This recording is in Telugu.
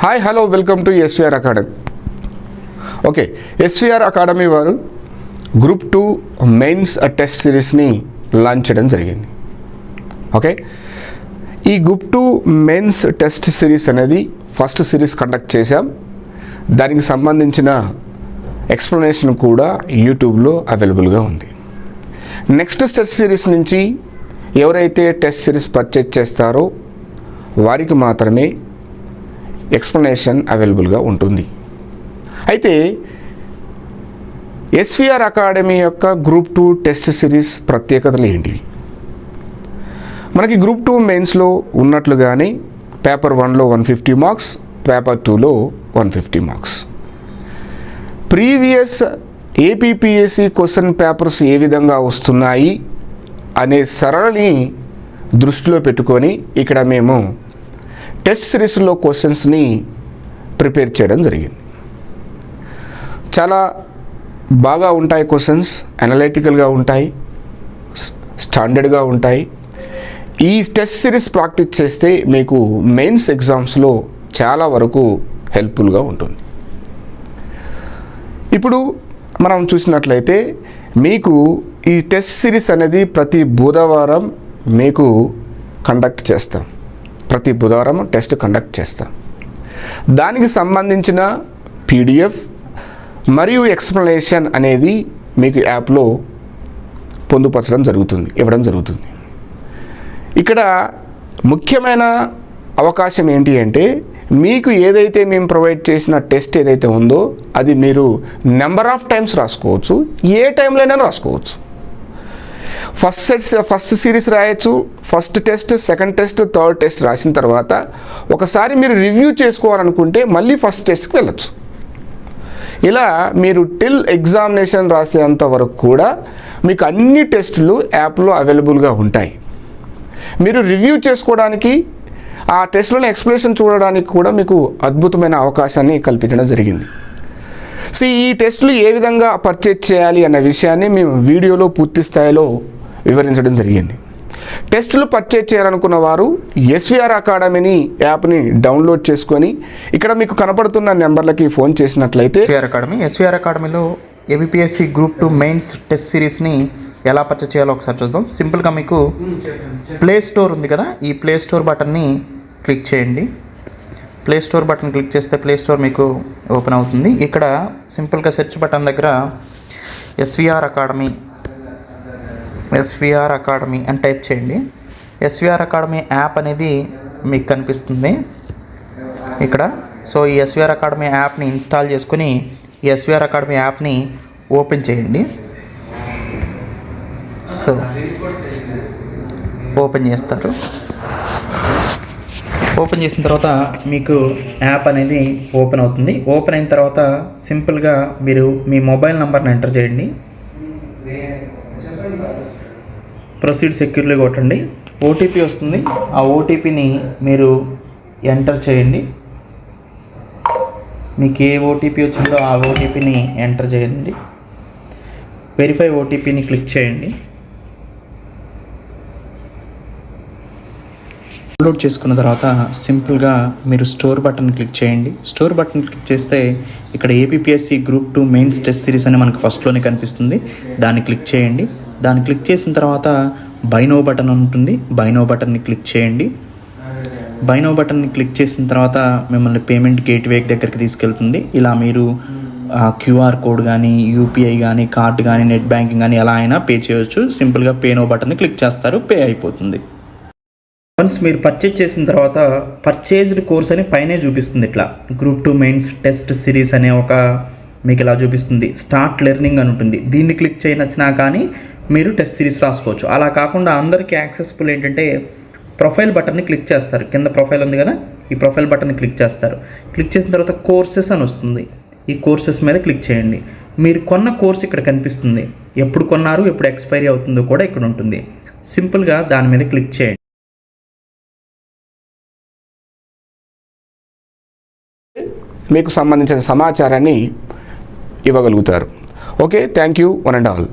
Hi hello welcome to SVR Academy okay SVR Academy వారు గ్రూప్ టూ మెయిన్స్ టెస్ట్ సిరీస్ని లాంచ్ చేయడం జరిగింది. ఓకే ఈ group two mains test series అనేది ఫస్ట్ సిరీస్ కండక్ట్ చేశాం. దానికి సంబంధించిన ఎక్స్ప్లెనేషన్ కూడా యూట్యూబ్లో అవైలబుల్గా ఉంది. నెక్స్ట్ టెస్ట్ సిరీస్ నుంచి ఎవరైతే టెస్ట్ సిరీస్ పర్చేజ్ చేస్తారో వారికి మాత్రమే ఎక్స్ప్లెనేషన్ అవైలబుల్గా ఉంటుంది. అయితే ఎస్విఆర్ అకాడమీ యొక్క గ్రూప్ టూ టెస్ట్ సిరీస్ ప్రత్యేకతలు ఏంటివి? మనకి గ్రూప్ టూ మెయిన్స్లో ఉన్నట్లుగానే పేపర్ వన్లో వన్ ఫిఫ్టీ మార్క్స్ పేపర్ టూలో one fifty marks. Previous APPSC question papers ఏ విధంగా వస్తున్నాయి అనే సరళని దృష్టిలో పెట్టుకొని ఇక్కడ మేము టెస్ట్ సిరీస్లో క్వశ్చన్స్ని ప్రిపేర్ చేయడం జరిగింది. చాలా బాగా ఉంటాయి క్వశ్చన్స్ అనలైటికల్గా ఉంటాయి స్టాండర్డ్గా ఉంటాయి. ఈ టెస్ట్ సిరీస్ ప్రాక్టీస్ చేస్తే మీకు మెయిన్స్ ఎగ్జామ్స్లో చాలా వరకు హెల్ప్ఫుల్గా ఉంటుంది. ఇప్పుడు మనం చూసినట్లయితే మీకు ఈ టెస్ట్ సిరీస్ అనేది ప్రతి బుధవారం మీకు కండక్ట్ చేస్తాం. ప్రతి బుధవారం టెస్ట్ కండక్ట్ చేస్తాం. దానికి సంబంధించిన పీడిఎఫ్ మరియు ఎక్స్ప్లెనేషన్ అనేది మీకు యాప్లో పొందుపరచడం జరుగుతుంది ఇవ్వడం జరుగుతుంది. ఇక్కడ ముఖ్యమైన అవకాశం ఏంటి అంటే మీకు ఏదైతే మేము ప్రొవైడ్ చేసిన టెస్ట్ ఏదైతే ఉందో అది మీరు నెంబర్ ఆఫ్ టైమ్స్ రాసుకోవచ్చు ఏ టైంలోనైనా రాసుకోవచ్చు. ఫస్ట్ సెట్స్ ఫస్ట్ సిరీస్ రాయొచ్చు first test second test third test రాసిన తర్వాత ఒకసారి మీరు రివ్యూ చేసుకోవాలనుకుంటే మళ్ళీ ఫస్ట్ టెస్ట్కి వెళ్ళొచ్చు. ఇలా మీరు టిల్ ఎగ్జామినేషన్ రాసేంత వరకు కూడా మీకు అన్ని టెస్టులు యాప్లో అవైలబుల్గా ఉంటాయి. మీరు రివ్యూ చేసుకోవడానికి ఆ టెస్ట్లోని ఎక్స్ప్లెనేషన్ చూడడానికి కూడా మీకు అద్భుతమైన అవకాశాన్ని కల్పించడం జరిగింది. సో ఈ టెస్టులు ఏ విధంగా పర్చేజ్ చేయాలి అన్న విషయాన్ని మేము వీడియోలో పూర్తి స్థాయిలో వివరించడం జరిగింది. టెస్టులు పర్చేజ్ చేయాలనుకున్న వారు ఎస్విఆర్ అకాడమీని యాప్ని డౌన్లోడ్ చేసుకొని ఇక్కడ మీకు కనపడుతున్న నెంబర్లకి ఫోన్ చేసినట్లయితే ఎస్విఆర్ అకాడమీ ఎస్విఆర్ అకాడమీలో APPSC group two mains test సిరీస్ని ఎలా పర్చేజ్ చేయాలో ఒకసారి చూద్దాం. సింపుల్గా మీకు ప్లే స్టోర్ ఉంది కదా ఈ ప్లే స్టోర్ బటన్ని క్లిక్ చేయండి. ప్లే స్టోర్ బటన్ క్లిక్ చేస్తే ప్లే స్టోర్ మీకు ఓపెన్ అవుతుంది. ఇక్కడ సింపుల్గా సెర్చ్ బటన్ దగ్గర ఎస్విఆర్ అకాడమీ ఎస్విఆర్ అకాడమీ అని టైప్ చేయండి. ఎస్విఆర్ అకాడమీ యాప్ అనేది మీకు కనిపిస్తుంది. ఇక్కడ. సో ఈ ఎస్విఆర్ అకాడమీ యాప్ని ఇన్స్టాల్ చేసుకుని ఈ ఎస్విఆర్ అకాడమీ యాప్ని ఓపెన్ చేయండి. సో ఓపెన్ చేస్తారు. ఓపెన్ చేసిన తర్వాత మీకు యాప్ అనేది ఓపెన్ అవుతుంది. ఓపెన్ అయిన తర్వాత సింపుల్గా మీరు మీ మొబైల్ నెంబర్ని ఎంటర్ చేయండి. ప్రొసీడ్ సెక్యూర్లీ కొట్టండి. ఓటీపీ వస్తుంది. ఆ ఓటీపీని మీరు ఎంటర్ చేయండి. మీకు ఏ ఓటీపీ వచ్చిందో ఆ ఓటీపీని ఎంటర్ చేయండి. వెరిఫై ఓటీపీని క్లిక్ చేయండి. డౌన్లోడ్ చేసుకున్న తర్వాత సింపుల్గా మీరు స్టోర్ బటన్ క్లిక్ చేయండి. స్టోర్ బటన్ క్లిక్ చేస్తే ఇక్కడ APSC group two mains test series అని మనకు ఫస్ట్లోనే కనిపిస్తుంది. దాన్ని క్లిక్ చేయండి. దాన్ని క్లిక్ చేసిన తర్వాత బైనో బటన్ ఉంటుంది. బైనో బటన్ని క్లిక్ చేయండి. బైనో బటన్ని క్లిక్ చేసిన తర్వాత మిమ్మల్ని పేమెంట్ గేట్వే దగ్గరికి తీసుకెళ్తుంది. ఇలా మీరు క్యూఆర్ కోడ్ కానీ యూపీఐ కానీ కార్డ్ కానీ నెట్ బ్యాంకింగ్ కానీ ఎలా అయినా పే చేయవచ్చు సింపుల్గా పేనో బటన్ని క్లిక్ చేస్తారు. పే అయిపోతుంది. వన్స్ మీరు పర్చేజ్ చేసిన తర్వాత పర్చేజ్డ్ కోర్స్ అని పైనే చూపిస్తుంది ఇట్లా. Group two mains test series అనే ఒక మీకు ఇలా చూపిస్తుంది. స్టార్ట్ లెర్నింగ్ అని ఉంటుంది. దీన్ని క్లిక్ చేయనచ్చినా కానీ మీరు టెస్ట్ సిరీస్ రాసుకోవచ్చు. అలా కాకుండా అందరికీ యాక్సెస్ఫుల్ ఏంటంటే ప్రొఫైల్ బటన్ని క్లిక్ చేస్తారు. కింద ప్రొఫైల్ ఉంది కదా? ఈ ప్రొఫైల్ బటన్ని క్లిక్ చేస్తారు. క్లిక్ చేసిన తర్వాత కోర్సెస్ అని వస్తుంది. ఈ కోర్సెస్ మీద క్లిక్ చేయండి. మీరు కొన్న కోర్స్ ఇక్కడ కనిపిస్తుంది. ఎప్పుడు కొన్నారు ఎప్పుడు ఎక్స్పైరీ అవుతుందో కూడా ఇక్కడ ఉంటుంది. సింపుల్గా దాని మీద క్లిక్ చేయండి. మీకు సంబంధించిన సమాచారాన్ని ఇవ్వగలుగుతారు. Okay thank you one and all